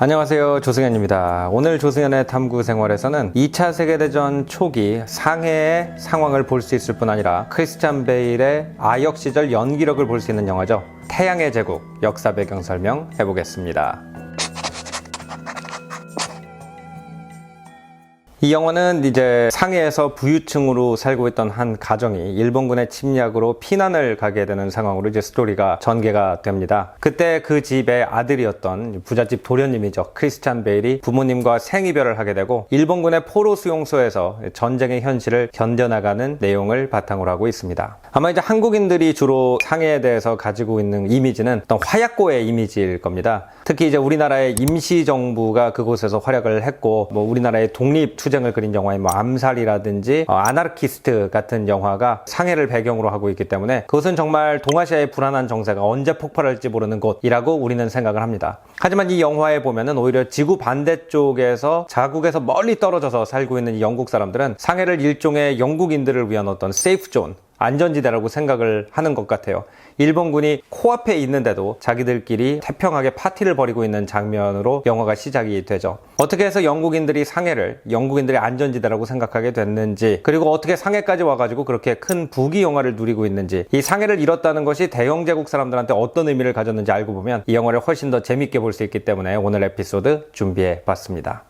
안녕하세요. 조승현입니다. 오늘 조승현의 탐구 생활에서는 2차 세계대전 초기 상해의 상황을 볼 수 있을 뿐 아니라 크리스찬 베일의 아역 시절 연기력을 볼 수 있는 영화죠. 태양의 제국 역사 배경 설명 해보겠습니다. 이 영화는 이제 상해에서 부유층으로 살고 있던 한 가정이 일본군의 침략으로 피난을 가게 되는 상황으로 이제 스토리가 전개가 됩니다. 그때 그 집의 아들이었던 부잣집 도련님이죠. 크리스찬 베일이 부모님과 생이별을 하게 되고 일본군의 포로 수용소에서 전쟁의 현실을 견뎌나가는 내용을 바탕으로 하고 있습니다. 아마 이제 한국인들이 주로 상해에 대해서 가지고 있는 이미지는 어떤 화약고의 이미지일 겁니다. 특히 이제 우리나라의 임시정부가 그곳에서 활약을 했고 뭐 우리나라의 독립 투쟁을 그린 영화인 뭐 암살이라든지 어, 아나르키스트 같은 영화가 상해를 배경으로 하고 있기 때문에 그것은 정말 동아시아의 불안한 정세가 언제 폭발할지 모르는 곳이라고 우리는 생각을 합니다. 하지만 이 영화에 보면은 오히려 지구 반대쪽에서 자국에서 멀리 떨어져서 살고 있는 이 영국 사람들은 상해를 일종의 영국인들을 위한 어떤 세이프 존 안전지대라고 생각을 하는 것 같아요. 일본군이 코앞에 있는데도 자기들끼리 태평하게 파티를 벌이고 있는 장면으로 영화가 시작이 되죠. 어떻게 해서 영국인들이 상해를 영국인들의 안전지대라고 생각하게 됐는지, 그리고 어떻게 상해까지 와가지고 그렇게 큰 부귀 영화를 누리고 있는지, 이 상해를 잃었다는 것이 대영 제국 사람들한테 어떤 의미를 가졌는지 알고 보면 이 영화를 훨씬 더 재밌게 볼 수 있기 때문에 오늘 에피소드 준비해 봤습니다.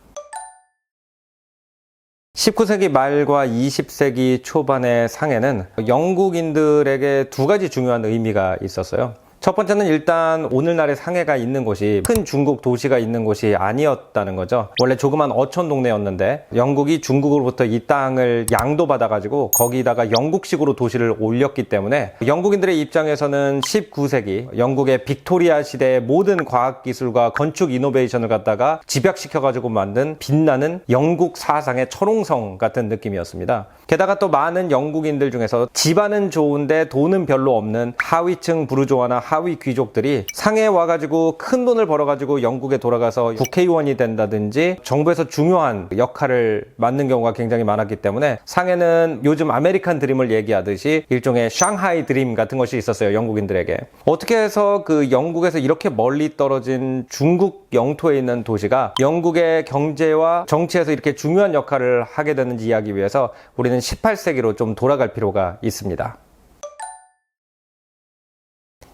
19세기 말과 20세기 초반의 상해는 영국인들에게 두 가지 중요한 의미가 있었어요. 첫 번째는 일단 오늘날의 상해가 있는 곳이 큰 중국 도시가 있는 곳이 아니었다는 거죠. 원래 조그만 어촌 동네였는데 영국이 중국으로부터 이 땅을 양도받아가지고 거기다가 영국식으로 도시를 올렸기 때문에 영국인들의 입장에서는 19세기 영국의 빅토리아 시대의 모든 과학기술과 건축 이노베이션을 갖다가 집약시켜가지고 만든 빛나는 영국 사상의 철옹성 같은 느낌이었습니다. 게다가 또 많은 영국인들 중에서 집안은 좋은데 돈은 별로 없는 하위층 부르조아나 하위 귀족들이 상해에 와가지고 큰 돈을 벌어가지고 영국에 돌아가서 국회의원이 된다든지 정부에서 중요한 역할을 맡는 경우가 굉장히 많았기 때문에 상해는 요즘 아메리칸 드림을 얘기하듯이 일종의 샹하이 드림 같은 것이 있었어요 영국인들에게 어떻게 해서 그 영국에서 이렇게 멀리 떨어진 중국 영토에 있는 도시가 영국의 경제와 정치에서 이렇게 중요한 역할을 하게 되는지 이야기 위해서 우리는 18세기로 좀 돌아갈 필요가 있습니다.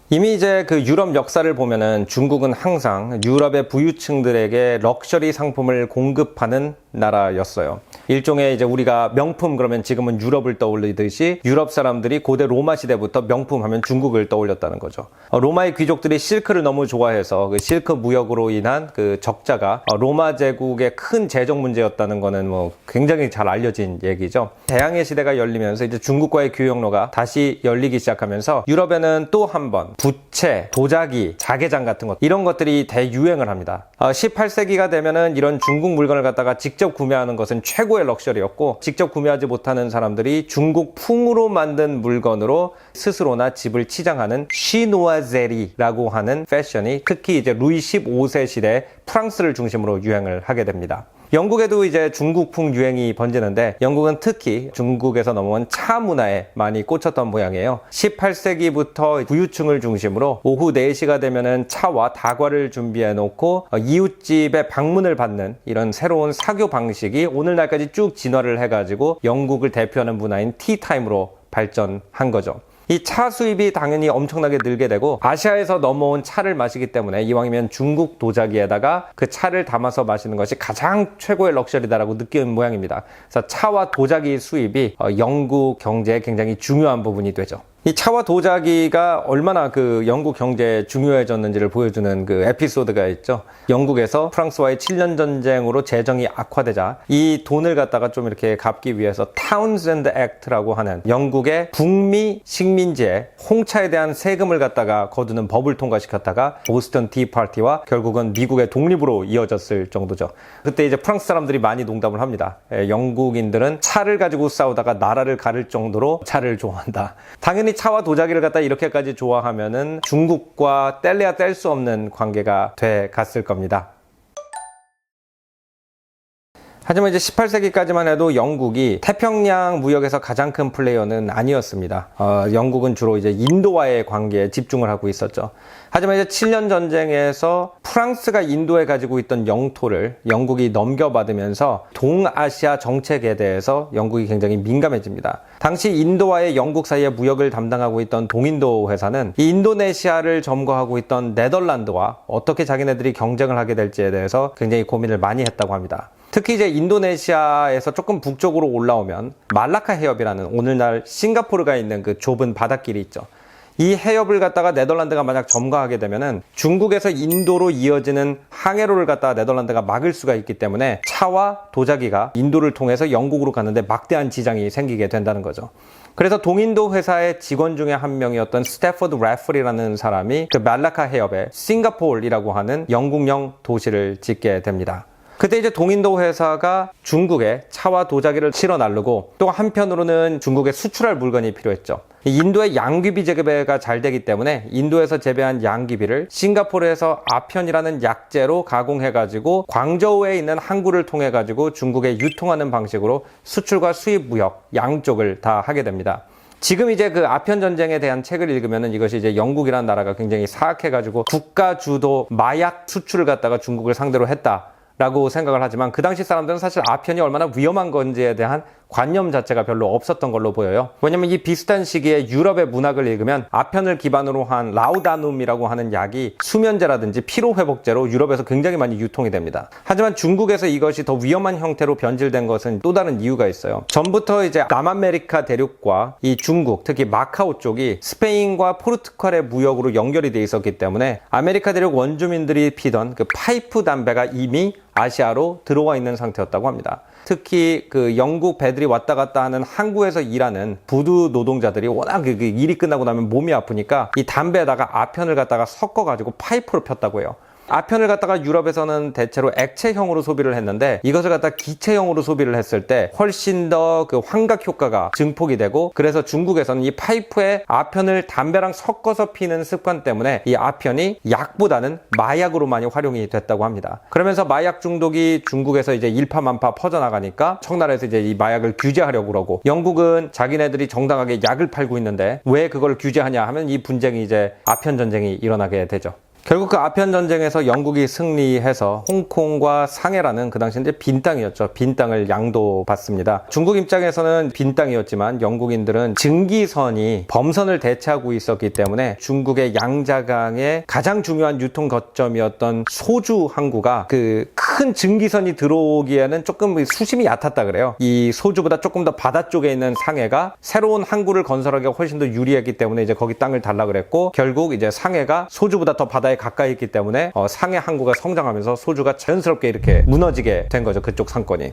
이미 이제 그 유럽 역사를 보면은 중국은 항상 유럽의 부유층들에게 럭셔리 상품을 공급하는 나라였어요. 일종의 이제 우리가 명품 그러면 지금은 유럽을 떠올리듯이 유럽 사람들이 고대 로마 시대부터 명품 하면 중국을 떠올렸다는 거죠. 어, 로마의 귀족들이 실크를 너무 좋아해서 그 실크 무역으로 인한 그 적자가 어, 로마 제국의 큰 재정 문제였다는 거는 뭐 굉장히 잘 알려진 얘기죠. 대항해 시대가 열리면서 이제 중국과의 교역로가 다시 열리기 시작하면서 유럽에는 또 한 번 부채, 도자기, 자개장 같은 것 이런 것들이 대유행을 합니다. 어, 18세기가 되면은 이런 중국 물건을 갖다가 직접 구매하는 것은 최고의 럭셔리였고 직접 구매하지 못하는 사람들이 중국 풍으로 만든 물건으로 스스로나 집을 치장하는 쉬노아제리라고 하는 패션이 특히 이제 루이 15세 시대 프랑스를 중심으로 유행을 하게 됩니다. 영국에도 이제 중국풍 유행이 번지는데 영국은 특히 중국에서 넘어온 차 문화에 많이 꽂혔던 모양이에요. 18세기부터 부유층을 중심으로 오후 4시가 되면은 차와 다과를 준비해 놓고 이웃집에 방문을 받는 이런 새로운 사교 방식이 오늘날까지 쭉 진화를 해가지고 영국을 대표하는 문화인 티타임으로 발전한 거죠. 이 차 수입이 당연히 엄청나게 늘게 되고 아시아에서 넘어온 차를 마시기 때문에 이왕이면 중국 도자기에다가 그 차를 담아서 마시는 것이 가장 최고의 럭셔리다라고 느끼는 모양입니다. 그래서 차와 도자기 수입이 어, 영국 경제에 굉장히 중요한 부분이 되죠. 이 차와 도자기가 얼마나 그 영국 경제에 중요해졌는지를 보여주는 그 에피소드가 있죠. 영국에서 프랑스와의 7년 전쟁으로 재정이 악화되자 이 돈을 갖다가 좀 이렇게 갚기 위해서 타운샌드 액트라고 하는 영국의 북미 식민지에 홍차에 대한 세금을 갖다가 거두는 법을 통과시켰다가 보스턴 티 파티와 결국은 미국의 독립으로 이어졌을 정도죠. 그때 이제 프랑스 사람들이 많이 농담을 합니다. 예, 영국인들은 차를 가지고 싸우다가 나라를 가를 정도로 차를 좋아한다. 당연히 차와 도자기를 갖다 이렇게까지 좋아하면은 중국과 뗄래야 뗄 수 없는 관계가 돼 갔을 겁니다. 하지만 이제 18세기까지만 해도 영국이 태평양 무역에서 가장 큰 플레이어는 아니었습니다. 어, 영국은 주로 이제 인도와의 관계에 집중을 하고 있었죠. 하지만 이제 7년 전쟁에서 프랑스가 인도에 가지고 있던 영토를 영국이 넘겨받으면서 동아시아 정책에 대해서 영국이 굉장히 민감해집니다. 당시 인도와의 영국 사이의 무역을 담당하고 있던 동인도 회사는 이 인도네시아를 점거하고 있던 네덜란드와 어떻게 자기네들이 경쟁을 하게 될지에 대해서 굉장히 고민을 많이 했다고 합니다. 특히 이제 인도네시아에서 조금 북쪽으로 올라오면 말라카 해협이라는 오늘날 싱가포르가 있는 그 좁은 바닷길이 있죠. 이 해협을 갖다가 네덜란드가 만약 점거하게 되면은 중국에서 인도로 이어지는 항해로를 갖다가 네덜란드가 막을 수가 있기 때문에 차와 도자기가 인도를 통해서 영국으로 가는데 막대한 지장이 생기게 된다는 거죠. 그래서 동인도 회사의 직원 중에 한 명이었던 스태퍼드 래플이라는 사람이 그 말라카 해협에 싱가포르이라고 하는 영국령 도시를 짓게 됩니다. 그때 이제 동인도 회사가 중국에 차와 도자기를 실어 나르고 또 한편으로는 중국에 수출할 물건이 필요했죠. 인도의 양귀비 재배가 잘 되기 때문에 인도에서 재배한 양귀비를 싱가포르에서 아편이라는 약재로 가공해가지고 광저우에 있는 항구를 통해가지고 중국에 유통하는 방식으로 수출과 수입 무역 양쪽을 다 하게 됩니다. 지금 이제 그 아편 전쟁에 대한 책을 읽으면은 이것이 이제 영국이라는 나라가 굉장히 사악해가지고 국가 주도 마약 수출을 갖다가 중국을 상대로 했다. 라고 생각을 하지만 그 당시 사람들은 사실 아편이 얼마나 위험한 건지에 대한 관념 자체가 별로 없었던 걸로 보여요. 왜냐면 이 비슷한 시기에 유럽의 문학을 읽으면 아편을 기반으로 한 라우다눔이라고 하는 약이 수면제라든지 피로회복제로 유럽에서 굉장히 많이 유통이 됩니다. 하지만 중국에서 이것이 더 위험한 형태로 변질된 것은 또 다른 이유가 있어요. 전부터 이제 남아메리카 대륙과 이 중국, 특히 마카오 쪽이 스페인과 포르투갈의 무역으로 연결이 돼 있었기 때문에 아메리카 대륙 원주민들이 피던 그 파이프 담배가 이미 아시아로 들어와 있는 상태였다고 합니다. 특히 그 영국 배들이 왔다 갔다 하는 항구에서 일하는 부두 노동자들이 워낙 그 일이 끝나고 나면 몸이 아프니까 이 담배에다가 아편을 갖다가 섞어가지고 파이프로 폈다고 해요. 아편을 갖다가 유럽에서는 대체로 액체형으로 소비를 했는데 이것을 갖다 기체형으로 소비를 했을 때 훨씬 더 그 환각 효과가 증폭이 되고 그래서 중국에서는 이 파이프에 아편을 담배랑 섞어서 피는 습관 때문에 이 아편이 약보다는 마약으로 많이 활용이 됐다고 합니다. 그러면서 마약 중독이 중국에서 이제 일파만파 퍼져나가니까 청나라에서 이제 이 마약을 규제하려고 그러고 영국은 자기네들이 정당하게 약을 팔고 있는데 왜 그걸 규제하냐 하면 이 분쟁이 이제 아편 전쟁이 일어나게 되죠. 결국 그 아편 전쟁에서 영국이 승리해서 홍콩과 상해라는 그 당시 이제 빈 땅이었죠. 빈 땅을 양도받습니다. 중국 입장에서는 빈 땅이었지만 영국인들은 증기선이 범선을 대체하고 있었기 때문에 중국의 양자강의 가장 중요한 유통 거점이었던 소주 항구가 그 큰 증기선이 들어오기에는 조금 수심이 얕았다 그래요. 이 소주보다 조금 더 바다 쪽에 있는 상해가 새로운 항구를 건설하기가 훨씬 더 유리했기 때문에 이제 거기 땅을 달라 그랬고 결국 이제 상해가 소주보다 더 바다에 가까이 있기 때문에 어, 상해 항구가 성장하면서 소주가 자연스럽게 이렇게 무너지게 된 거죠. 그쪽 상권이.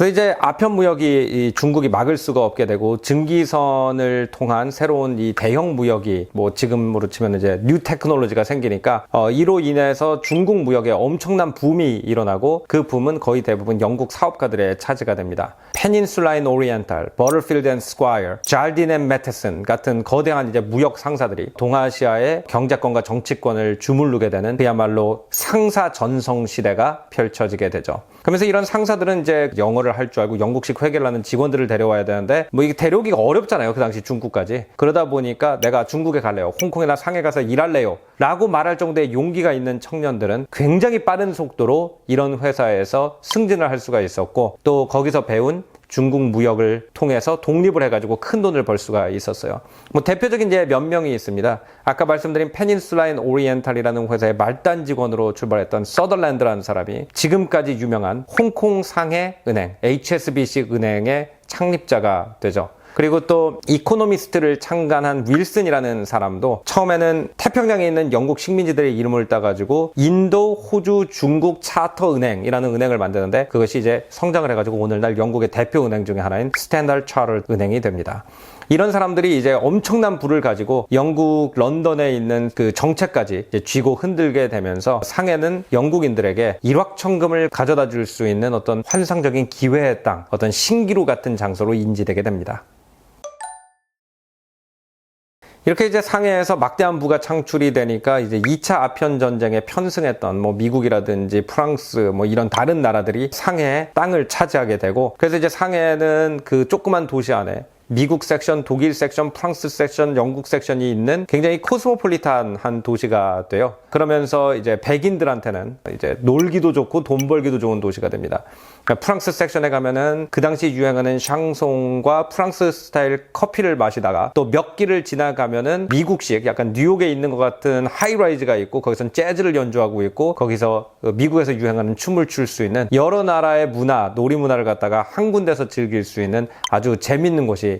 그래서 이제 아편 무역이 중국이 막을 수가 없게 되고 증기선을 통한 새로운 이 대형 무역이 뭐 지금으로 치면 이제 뉴 테크놀로지가 생기니까 어 이로 인해서 중국 무역에 엄청난 붐이 일어나고 그 붐은 거의 대부분 영국 사업가들의 차지가 됩니다. 페닌슐라 인 오리엔탈, 버터필드 앤 스콰이어, 잘딘 앤 매테슨 같은 거대한 이제 무역 상사들이 동아시아의 경제권과 정치권을 주물르게 되는 그야말로 상사 전성 시대가 펼쳐지게 되죠. 그러면서 이런 상사들은 이제 영어를 할 줄 알고 영국식 회계를 하는 직원들을 데려와야 되는데 뭐 이게 데려오기가 어렵잖아요. 그 당시 중국까지. 그러다 보니까 내가 중국에 갈래요. 홍콩이나 상해 가서 일할래요. 라고 말할 정도의 용기가 있는 청년들은 굉장히 빠른 속도로 이런 회사에서 승진을 할 수가 있었고 또 거기서 배운 중국 무역을 통해서 독립을 해가지고 큰 돈을 벌 수가 있었어요. 뭐 대표적인 이제 몇 명이 있습니다. 아까 말씀드린 페닌슐라인 오리엔탈이라는 회사의 말단 직원으로 출발했던 서덜랜드라는 사람이 지금까지 유명한 홍콩 상해 은행 HSBC 은행의 창립자가 되죠. 그리고 또 이코노미스트를 창간한 윌슨이라는 사람도 처음에는 태평양에 있는 영국 식민지들의 이름을 따가지고 인도, 호주, 중국 차터 은행이라는 은행을 만드는데 그것이 이제 성장을 해가지고 오늘날 영국의 대표 은행 중에 하나인 스탠다드 차터 은행이 됩니다. 이런 사람들이 이제 엄청난 부를 가지고 영국 런던에 있는 그 정책까지 쥐고 흔들게 되면서 상해는 영국인들에게 일확천금을 가져다 줄 수 있는 어떤 환상적인 기회의 땅, 어떤 신기루 같은 장소로 인지되게 됩니다. 이렇게 이제 상해에서 막대한 부가 창출이 되니까 이제 2차 아편 전쟁에 편승했던 뭐 미국이라든지 프랑스 뭐 이런 다른 나라들이 상해에 땅을 차지하게 되고 그래서 이제 상해는 그 조그만 도시 안에 미국 섹션, 독일 섹션, 프랑스 섹션, 영국 섹션이 있는 굉장히 코스모폴리탄한 도시가 돼요. 그러면서 이제 백인들한테는 이제 놀기도 좋고 돈 벌기도 좋은 도시가 됩니다. 그러니까 프랑스 섹션에 가면은 그 당시 유행하는 샹송과 프랑스 스타일 커피를 마시다가 또 몇 길을 지나가면은 미국식 약간 뉴욕에 있는 것 같은 하이라이즈가 있고 거기선 재즈를 연주하고 있고 거기서 그 미국에서 유행하는 춤을 출 수 있는 여러 나라의 문화, 놀이 문화를 갖다가 한 군데서 즐길 수 있는 아주 재밌는 곳이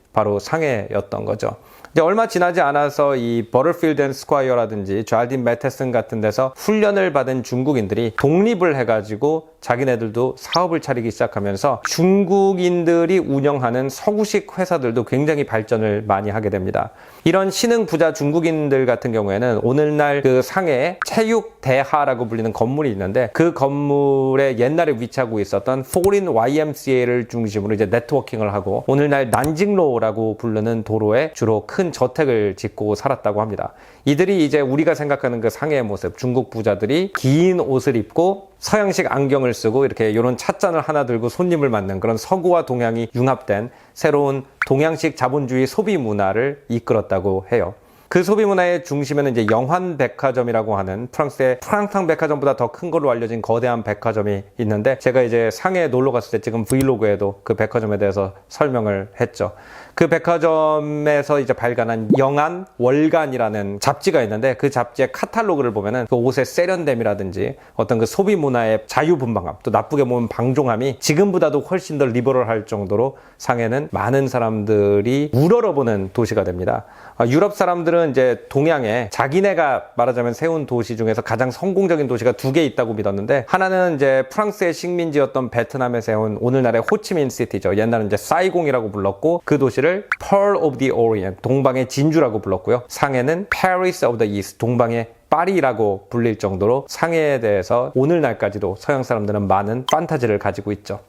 바로 상해였던 거죠. 이제 얼마 지나지 않아서 이 버터필드 앤 스콰이어라든지 좌딘 매테슨 같은 데서 훈련을 받은 중국인들이 독립을 해가지고 자기네들도 사업을 차리기 시작하면서 중국인들이 운영하는 서구식 회사들도 굉장히 발전을 많이 하게 됩니다. 이런 신흥 부자 중국인들 같은 경우에는 오늘날 그 상해에 체육대하라고 불리는 건물이 있는데 그 건물에 옛날에 위치하고 있었던 포린 YMCA를 중심으로 이제 네트워킹을 하고 오늘날 난징로 라고 부르는 도로에 주로 큰 저택을 짓고 살았다고 합니다. 이들이 이제 우리가 생각하는 그 상해의 모습, 중국 부자들이 긴 옷을 입고 서양식 안경을 쓰고 이렇게 이런 찻잔을 하나 들고 손님을 맞는 그런 서구와 동양이 융합된 새로운 동양식 자본주의 소비 문화를 이끌었다고 해요. 그 소비 문화의 중심에는 이제 영환 백화점이라고 하는 프랑스의 프랑탕 백화점보다 더 큰 걸로 알려진 거대한 백화점이 있는데 제가 이제 상해에 놀러 갔을 때 지금 브이로그에도 그 백화점에 대해서 설명을 했죠. 그 백화점에서 이제 발간한 영안 월간이라는 잡지가 있는데 그 잡지의 카탈로그를 보면은 그 옷의 세련됨이라든지 어떤 그 소비 문화의 자유분방함 또 나쁘게 보면 방종함이 지금보다도 훨씬 더 리버럴할 정도로 상해는 많은 사람들이 우러러보는 도시가 됩니다. 아, 유럽 사람들은 이제 동양에 자기네가 말하자면 세운 도시 중에서 가장 성공적인 도시가 두 개 있다고 믿었는데 하나는 이제 프랑스의 식민지였던 베트남에 세운 오늘날의 호치민 시티죠. 옛날은 이제 사이공이라고 불렀고 그 도시를 Pearl of the Orient 동방의 진주라고 불렀고요. 상해는 Paris of the East 동방의 파리라고 불릴 정도로 상해에 대해서 오늘날까지도 서양 사람들은 많은 판타지를 가지고 있죠.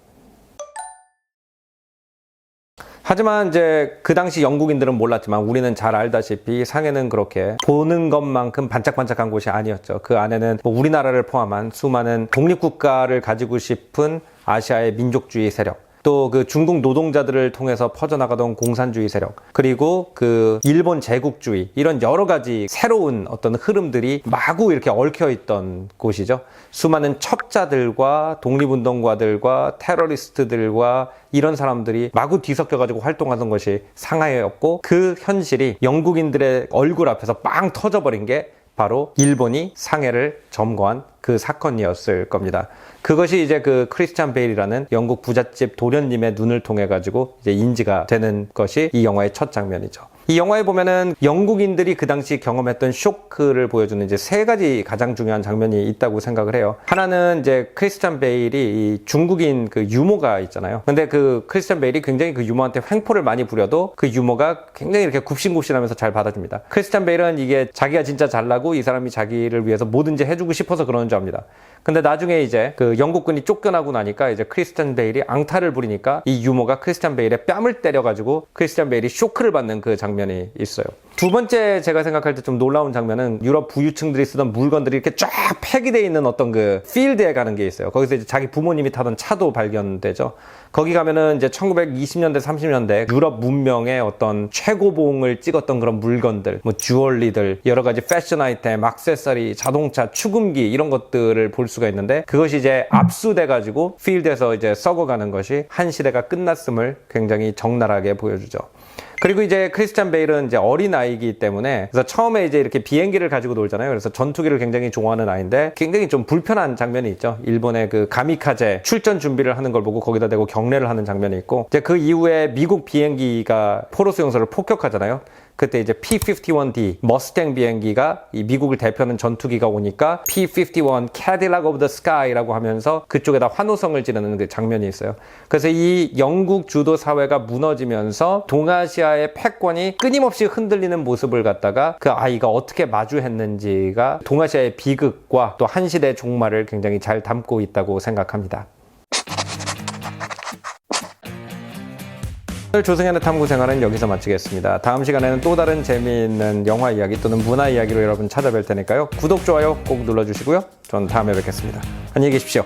하지만 이제 그 당시 영국인들은 몰랐지만 우리는 잘 알다시피 상해는 그렇게 보는 것만큼 반짝반짝한 곳이 아니었죠. 그 안에는 뭐 우리나라를 포함한 수많은 독립국가를 가지고 싶은 아시아의 민족주의 세력, 또 그 중국 노동자들을 통해서 퍼져나가던 공산주의 세력, 그리고 그 일본 제국주의, 이런 여러 가지 새로운 어떤 흐름들이 마구 이렇게 얽혀 있던 곳이죠. 수많은 첩자들과 독립운동가들과 테러리스트들과 이런 사람들이 마구 뒤섞여가지고 활동하던 것이 상하이였고 그 현실이 영국인들의 얼굴 앞에서 빵 터져버린 게 바로 일본이 상해를 점거한 그 사건이었을 겁니다. 그것이 이제 그 크리스찬 베일이라는 영국 부잣집 도련님의 눈을 통해 가지고 이제 인지가 되는 것이 이 영화의 첫 장면이죠. 이 영화에 보면은 영국인들이 그 당시 경험했던 쇼크를 보여주는 이제 세 가지 가장 중요한 장면이 있다고 생각을 해요. 하나는 이제 크리스찬 베일이 이 중국인 그 유모가 있잖아요. 근데 그 크리스찬 베일이 굉장히 그 유모한테 횡포를 많이 부려도 그 유모가 굉장히 이렇게 굽신굽신하면서 잘 받아줍니다. 크리스찬 베일은 이게 자기가 진짜 잘나고 이 사람이 자기를 위해서 뭐든지 해주고 싶어서 그러는 줄 압니다. 근데 나중에 이제 그 영국군이 쫓겨나고 나니까 이제 크리스찬 베일이 앙탈을 부리니까 이 유모가 크리스찬 베일의 뺨을 때려가지고 크리스찬 베일이 쇼크를 받는 그 장면 이 있어요. 두 번째 제가 생각할 때 좀 놀라운 장면은 유럽 부유층들이 쓰던 물건들이 이렇게 쫙 폐기되어 있는 어떤 그 필드에 가는 게 있어요. 거기서 이제 자기 부모님이 타던 차도 발견되죠. 거기 가면은 이제 1920년대, 30년대 유럽 문명의 어떤 최고봉을 찍었던 그런 물건들, 뭐 주얼리들, 여러 가지 패션 아이템, 액세서리, 자동차, 축음기 이런 것들을 볼 수가 있는데 그것이 이제 압수돼 가지고 필드에서 이제 썩어가는 것이 한 시대가 끝났음을 굉장히 적나라하게 보여주죠. 그리고 이제 크리스찬 베일은 이제 어린 아이이기 때문에 그래서 처음에 이제 이렇게 비행기를 가지고 놀잖아요. 그래서 전투기를 굉장히 좋아하는 아이인데 굉장히 좀 불편한 장면이 있죠. 일본의 그 가미카제 출전 준비를 하는 걸 보고 거기다 대고 경례를 하는 장면이 있고 이제 그 이후에 미국 비행기가 포로스 용사를 폭격하잖아요. 그때 이제 P-51D 머스탱 비행기가 이 미국을 대표하는 전투기가 오니까 P-51 Cadillac of the Sky라고 하면서 그쪽에다 환호성을 지르는 그 장면이 있어요. 그래서 이 영국 주도 사회가 무너지면서 동아시아의 패권이 끊임없이 흔들리는 모습을 갖다가 그 아이가 어떻게 마주했는지가 동아시아의 비극과 또 한 시대의 종말을 굉장히 잘 담고 있다고 생각합니다. 오늘 조승현의 탐구 생활은 여기서 마치겠습니다. 다음 시간에는 또 다른 재미있는 영화 이야기 또는 문화 이야기로 여러분 찾아뵐 테니까요. 구독, 좋아요 꼭 눌러주시고요. 전 다음에 뵙겠습니다. 안녕히 계십시오.